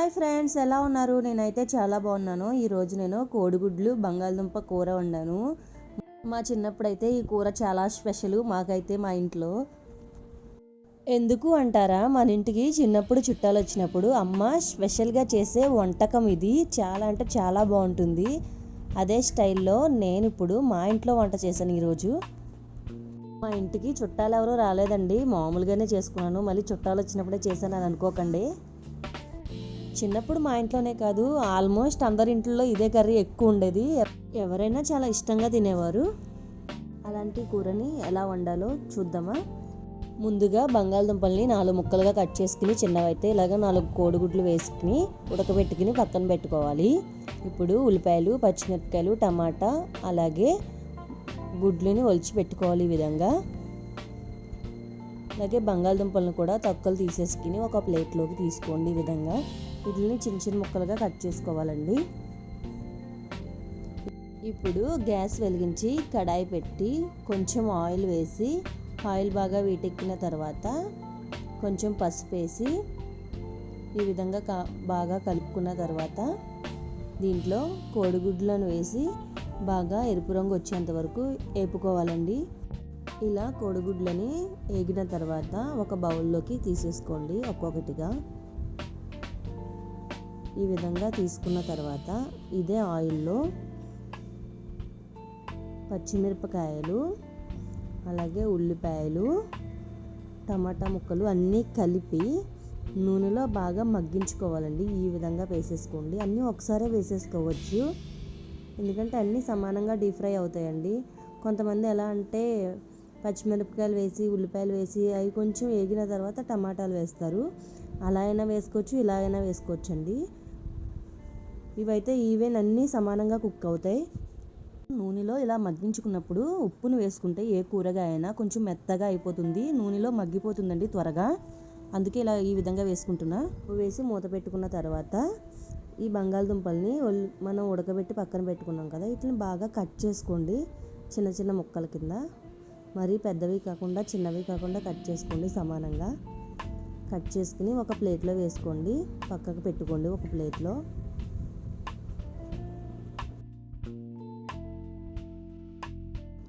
Hi friends ఎలా ఉన్నారు? నేనైతే చాలా బాగున్నాను. ఈరోజు నేను కోడిగుడ్లు బంగాళదుంప కూర వండాను. మా చిన్నప్పుడైతే ఈ కూర చాలా స్పెషల్ మాకైతే మా ఇంట్లో. ఎందుకు అంటారా? మన ఇంటికి చిన్నప్పుడు చుట్టాలు వచ్చినప్పుడు అమ్మ స్పెషల్గా చేసే వంటకం ఇది చాలా అంటే చాలా బాగుంటుంది. అదే స్టైల్లో నేను ఇప్పుడు మా ఇంట్లో వంట చేశాను ఈరోజు మా ఇంటికి చుట్టాలు ఎవరూ రాలేదండి. మామూలుగానే చేసుకున్నాను. మళ్ళీ చుట్టాలు వచ్చినప్పుడే చేశాను అని అనుకోకండి. చిన్నప్పుడు మా ఇంట్లోనే కాదు ఆల్మోస్ట్ అందరి ఇంట్లో ఇదే కర్రీ ఎక్కువ ఉండేది. ఎవరైనా చాలా ఇష్టంగా తినేవారు. అలాంటి కూరని ఎలా వండాలో చూద్దామా? ముందుగా బంగాళదుంపల్ని నాలుగు ముక్కలుగా కట్ చేసుకుని చిన్నవైతే ఇలాగ నాలుగు కోడిగుడ్లు వేసుకుని ఉడకబెట్టుకుని పక్కన పెట్టుకోవాలి. ఇప్పుడు ఉల్లిపాయలు పచ్చిమిరపకాయలు టమాటా అలాగే గుడ్లని ఒలిచి పెట్టుకోవాలి ఈ విధంగా. అలాగే బంగాళదుంపలను కూడా తొక్కలు తీసేసుకుని ఒక ప్లేట్లోకి తీసుకోండి ఈ విధంగా. వీటిని చిన్న చిన్న ముక్కలుగా కట్ చేసుకోవాలండి. ఇప్పుడు గ్యాస్ వెలిగించి కడాయి పెట్టి కొంచెం ఆయిల్ వేసి ఆయిల్ బాగా వీటెక్కిన తర్వాత కొంచెం పసుపు వేసి ఈ విధంగా కా బాగా కలుపుకున్న తర్వాత దీంట్లో కోడిగుడ్లను వేసి బాగా ఎరుపు రంగు వచ్చేంత వరకు వేపుకోవాలండి ఇలా కోడిగుడ్లని వేగిన తర్వాత ఒక బౌల్లోకి తీసేసుకోండి ఒక్కొక్కటిగా. ఈ విధంగా తీసుకున్న తర్వాత ఇదే ఆయిల్లో పచ్చిమిరపకాయలు అలాగే ఉల్లిపాయలు టమాటా ముక్కలు అన్నీ కలిపి నూనెలో బాగా మగ్గించుకోవాలండి. ఈ విధంగా వేసేసుకోండి. అన్నీ ఒకసారే వేసేసుకోవచ్చు. ఎందుకంటే అన్నీ సమానంగా డీప్ ఫ్రై అవుతాయండి. కొంతమంది ఎలా అంటే పచ్చిమిరపకాయలు వేసి ఉల్లిపాయలు వేసి అవి కొంచెం వేగిన తర్వాత టమాటాలు వేస్తారు. అలా అయినా వేసుకోవచ్చు ఇలా అయినా వేసుకోవచ్చు అండి ఇవైతే ఈవెన్ అన్నీ సమానంగా కుక్ అవుతాయి. నూనెలో ఇలా మగ్గించుకున్నప్పుడు ఉప్పును వేసుకుంటే ఏ కూరగాయ అయినా కొంచెం మెత్తగా అయిపోతుంది. నూనెలో మగ్గిపోతుందండి త్వరగా. అందుకే ఇలా ఈ విధంగా వేసుకుంటున్నా. వేసి మూత పెట్టుకున్న తర్వాత ఈ బంగాళదుంపల్ని మనం ఉడకబెట్టి పక్కన పెట్టుకున్నాం కదా వీటిని బాగా కట్ చేసుకోండి చిన్న చిన్న ముక్కల కింద. మరీ పెద్దవి కాకుండా చిన్నవి కాకుండా కట్ చేసుకోండి సమానంగా. కట్ చేసుకుని ఒక ప్లేట్లో వేసుకోండి. పక్కకు పెట్టుకోండి ఒక ప్లేట్లో.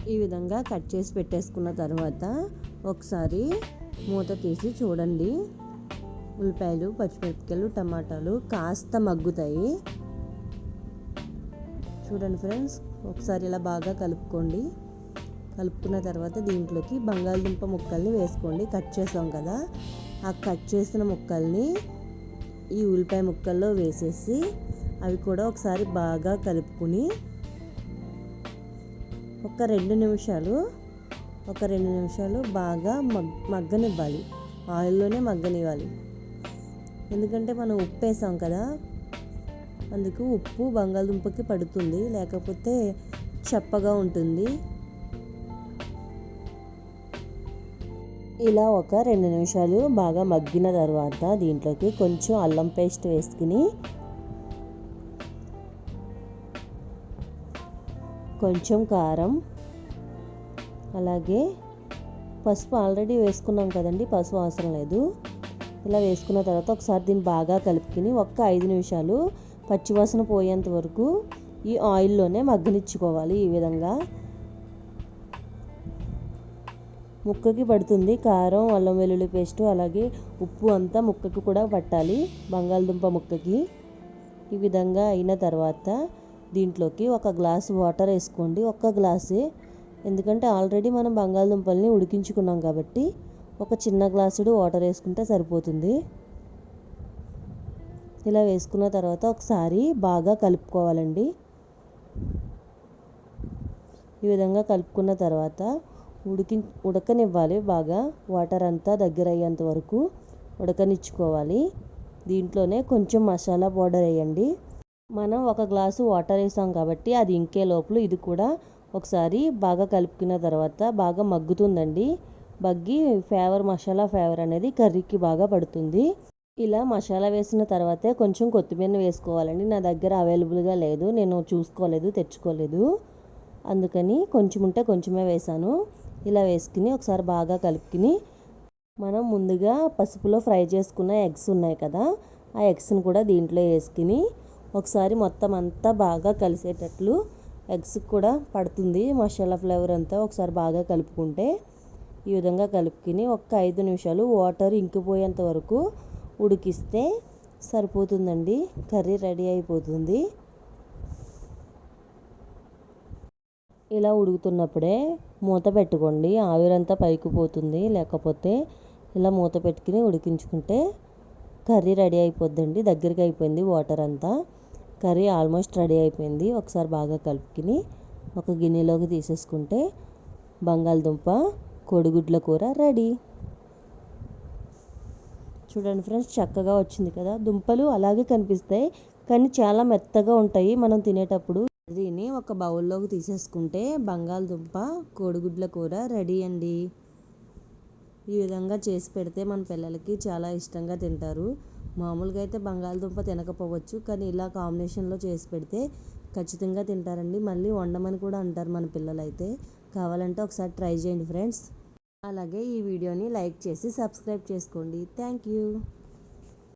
ఈ విధంగా కట్ చేసి పెట్టేసుకున్న తర్వాత ఒకసారి మూత తీసి చూడండి. ఉల్లిపాయలు పచ్చిమిరపకాయలు టమాటాలు కాస్త మగ్గుతాయి. చూడండి ఫ్రెండ్స్ ఒకసారి ఇలా బాగా కలుపుకోండి. కలుపుకున్న తర్వాత దీంట్లోకి బంగాళదుంప ముక్కల్ని వేసుకోండి. కట్ చేసాం కదా. ఆ కట్ చేసిన ముక్కల్ని ఈ ఉల్లిపాయ ముక్కల్లో వేసేసి అవి కూడా ఒకసారి బాగా కలుపుకుని ఒక రెండు నిమిషాలు ఒక రెండు నిమిషాలు బాగా మగ్ మగ్గనివ్వాలి. ఆయిల్లోనే మగ్గనివ్వాలి. ఎందుకంటే మనం ఉప్పు వేసాం కదా అందుకు ఉప్పు బంగాళదుంపకి పడుతుంది. లేకపోతే చప్పగా ఉంటుంది. ఇలా ఒక రెండు నిమిషాలు బాగా మగ్గిన తర్వాత దీంట్లోకి కొంచెం అల్లం పేస్ట్ వేసుకుని కొంచెం కారం అలాగే పసుపు ఆల్రెడీ వేసుకున్నాం కదండి పసుపు అవసరం లేదు. ఇలా వేసుకున్న తర్వాత ఒకసారి దీన్ని బాగా కలుపుకుని ఒక్క ఐదు నిమిషాలు పచ్చివాసన పోయేంత వరకు ఈ ఆయిల్లోనే మగ్గనిచ్చుకోవాలి ఈ విధంగా. ముక్కకి పడుతుంది. కారం అల్లం వెల్లుల్లి పేస్ట్ అలాగే ఉప్పు అంతా ముక్కకి కూడా పట్టాలి. బంగాళదుంప ముక్కకి. ఈ విధంగా అయిన తర్వాత దీంట్లోకి ఒక గ్లాస్ వాటర్ వేసుకోండి. ఒక్క గ్లాసే. ఎందుకంటే ఆల్రెడీ మనం బంగాళదుంపల్ని ఉడికించుకున్నాం కాబట్టి ఒక చిన్న గ్లాసుడు వాటర్ వేసుకుంటే సరిపోతుంది. ఇలా వేసుకున్న తర్వాత ఒకసారి బాగా కలుపుకోవాలండి. ఈ విధంగా కలుపుకున్న తర్వాత ఉడికి ఉడకనివ్వాలి. బాగా వాటర్ అంతా దగ్గర అయ్యేంత వరకు ఉడకనిచ్చుకోవాలి. దీంట్లోనే కొంచెం మసాలా పౌడర్ వేయండి. మనం ఒక గ్లాసు వాటర్ వేసాం కాబట్టి అది ఇంకే లోపల ఇది కూడా ఒకసారి బాగా కలుపుకున్న తర్వాత బాగా మగ్గుతుందండి. మగ్గి ఫ్లేవర్ మసాలా ఫ్లేవర్ అనేది కర్రీకి బాగా పడుతుంది. ఇలా మసాలా వేసిన తర్వాతే కొంచెం కొత్తిమీర వేసుకోవాలండి. నా దగ్గర అవైలబుల్గా లేదు. నేను చూసుకోలేదు తెచ్చుకోలేదు. అందుకని కొంచెం ఉంటే కొంచెమే వేసాను. ఇలా వేసుకుని ఒకసారి బాగా కలుపుకుని మనం ముందుగా పసుపులో ఫ్రై చేసుకున్న ఎగ్స్ ఉన్నాయి కదా ఆ ఎగ్స్ని కూడా దీంట్లో వేసుకుని ఒకసారి మొత్తం అంతా బాగా కలిసేటట్లు ఎగ్స్ కూడా పడుతుంది మసాలా ఫ్లేవర్ అంతా ఒకసారి బాగా కలుపుకుంటే ఈ విధంగా కలుపుకుని ఒక ఐదు నిమిషాలు వాటర్ ఇంకిపోయేంత వరకు ఉడికిస్తే సరిపోతుందండి కర్రీ రెడీ అయిపోతుంది. ఇలా ఉడుకుతున్నప్పుడే మూత పెట్టుకోండి. ఆవిరంతా పైకి పోతుంది. లేకపోతే ఇలా మూత పెట్టుకుని ఉడికించుకుంటే కర్రీ రెడీ అయిపోద్దండి. దగ్గరికి అయిపోయింది వాటర్ అంతా. కర్రీ ఆల్మోస్ట్ రెడీ అయిపోయింది. ఒకసారి బాగా కలుపుకుని ఒక గిన్నెలోకి తీసేసుకుంటే బంగాళదుంప కోడిగుడ్ల కూర రెడీ. చూడండి ఫ్రెండ్స్ చక్కగా వచ్చింది కదా. దుంపలు అలాగే కనిపిస్తాయి కానీ చాలా మెత్తగా ఉంటాయి మనం తినేటప్పుడు. దీన్ని ఒక బౌల్లోకి తీసేసుకుంటే బంగాళదుంప కోడిగుడ్ల కూర రెడీ అండి. ఈ విధంగా చేసి పెడితే మన పిల్లలకి చాలా ఇష్టంగా తింటారు. మామూలుగా అయితే బంగాళదుంప తినకపోవచ్చు కానీ ఇలా కాంబినేషన్లో చేసి పెడితే ఖచ్చితంగా తింటారండి. మళ్ళీ వండమని కూడా అంటారు మన పిల్లలు అయితే కావాలంటే ఒకసారి ట్రై చేయండి ఫ్రెండ్స్. అలాగే ఈ వీడియోని లైక్ చేసి సబ్స్క్రైబ్ చేసుకోండి. Thank you.